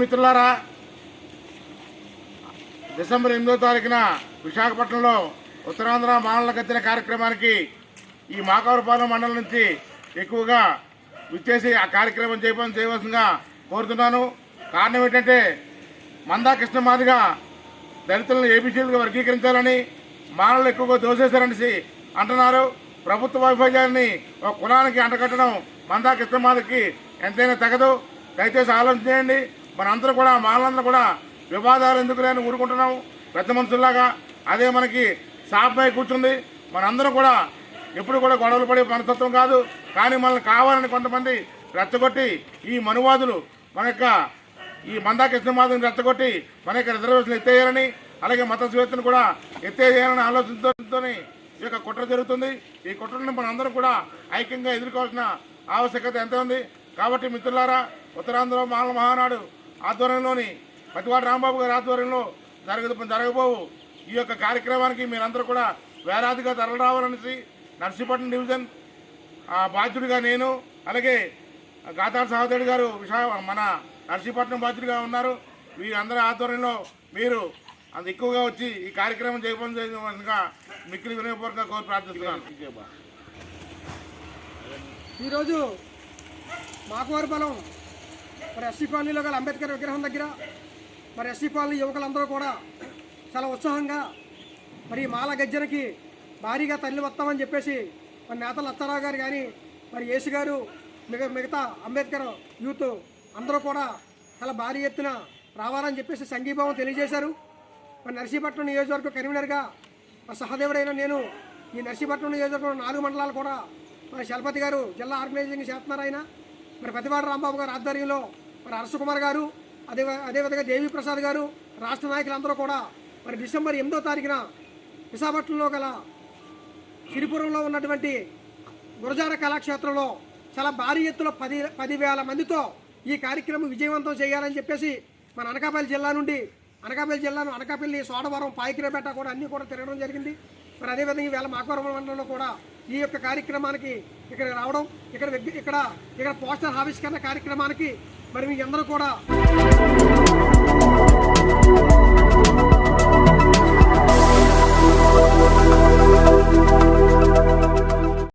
మిత్రులారా డిసెంబర్ ఎనిమిదో తారీఖున విశాఖపట్నంలో ఉత్తరాంధ్ర మానల గతిన కార్యక్రమానికి ఈ మాకవరపాలెం మండలం నుంచి ఎక్కువగా విచ్చేసి ఆ కార్యక్రమం చేయడం చేయవలసిందిగా కోరుతున్నాను. కారణం ఏంటంటే మందా కృష్ణ మాదిగా దళితులను ఏబీసీలుగా వర్గీకరించాలని మానవులు ఎక్కువగా దోసేశారనేసి అంటున్నారు. ప్రభుత్వ వైఫల్యాన్ని ఒక కులానికి అంటగట్టడం మందా కృష్ణమాదికి ఎంతైనా తగదు. దయచేసి ఆలోచించండి మనందరూ కూడా మానవులందరూ కూడా వివాదాలు ఎందుకు లేని ఊరుకుంటున్నాము. పెద్ద మనుషుల్లాగా అదే మనకి సాపమై కూర్చుంది. మనందరం కూడా ఎప్పుడు కూడా గొడవలు పడే మనస్తత్వం కాదు. కానీ మనల్ని కావాలని కొంతమంది రెచ్చగొట్టి ఈ మనువాదులు మన యొక్క ఈ మందా కృష్ణమాధవిని రెచ్చగొట్టి మన యొక్క రిజర్వేషన్ ఎత్తేయాలని అలాగే మత స్వేచ్ఛను కూడా ఎత్తేయాలని ఆలోచనతో ఈ యొక్క కుట్ర జరుగుతుంది. ఈ కుట్రను మన అందరం కూడా ఐక్యంగా ఎదుర్కోవాల్సిన ఆవశ్యకత ఎంత ఉంది. కాబట్టి మిత్రులారా ఉత్తరాంధ్ర మాల మహానాడు ఆధ్వర్యంలోని పతివాడు రాంబాబు గారి ఆధ్వర్యంలో జరగదు జరగబోవు. ఈ యొక్క కార్యక్రమానికి మీరందరూ కూడా వేలాదిగా తరలిరావాలనేసి నర్సీపట్నం డివిజన్ బాధ్యుడిగా నేను అలాగే గాతాల సహోదరుడు గారు విశా మన నర్సీపట్నం బాధ్యుడిగా ఉన్నారు. వీరందరి ఆధ్వర్యంలో మీరు అంత ఎక్కువగా వచ్చి ఈ కార్యక్రమం చేయడం చేయవలసిందిగా మిక్కిలి వినయపూర్వకంగా కోరి ప్రార్థిస్తున్నాను. ఈరోజు మాకువారి బలం మరి ఎస్సీ కాలనీలో గల అంబేద్కర్ విగ్రహం దగ్గర మరి ఎస్సీ కాలనీ యువకులందరూ కూడా చాలా ఉత్సాహంగా మరి మాల గజ్జనకి భారీగా తల్లి వస్తామని చెప్పేసి మరి నేత లచ్చారావు గారు కానీ మరి యేసు గారు మిగ మిగతా అంబేద్కర్ యూత్ అందరూ కూడా చాలా భారీ ఎత్తున రావాలని చెప్పేసి సంఘీభావం తెలియజేశారు. మరి నర్సీపట్నం నియోజకవర్గ కన్వీనర్గా మరి సహదేవుడైన నేను ఈ నర్సీపట్నం నియోజకవర్గం నాలుగు మండలాలు కూడా మరి శలపతి గారు జిల్లా ఆర్గనైజింగ్ చేస్తున్నారు ఆయన. మరి పతివాడ రాంబాబు గారు ఆధ్వర్యంలో మరి హర్షకుమార్ గారు అదే అదేవిధంగా దేవీప్రసాద్ గారు రాష్ట్ర నాయకులందరూ కూడా మరి డిసెంబర్ ఎనిమిదో తారీఖున విశాఖపట్నంలో గల సిరిపురంలో ఉన్నటువంటి గురజార కళాక్షేత్రంలో చాలా భారీ ఎత్తులో పది పదివేల మందితో ఈ కార్యక్రమం విజయవంతం చేయాలని చెప్పేసి మన అనకాపల్లి జిల్లా నుండి అనకాపల్లి జిల్లాను అనకాపల్లి సోడవరం పాయకిరపేట కూడా అన్నీ కూడా తిరగడం జరిగింది. మరి అదేవిధంగా ఈవేళ మాకవరం మండలంలో కూడా ఈ యొక్క కార్యక్రమానికి ఇక్కడ రావడం ఇక్కడ ఇక్కడ ఇక్కడ పోస్టర్ ఆవిష్కరణ కార్యక్రమానికి మరి మీ అందరూ కూడా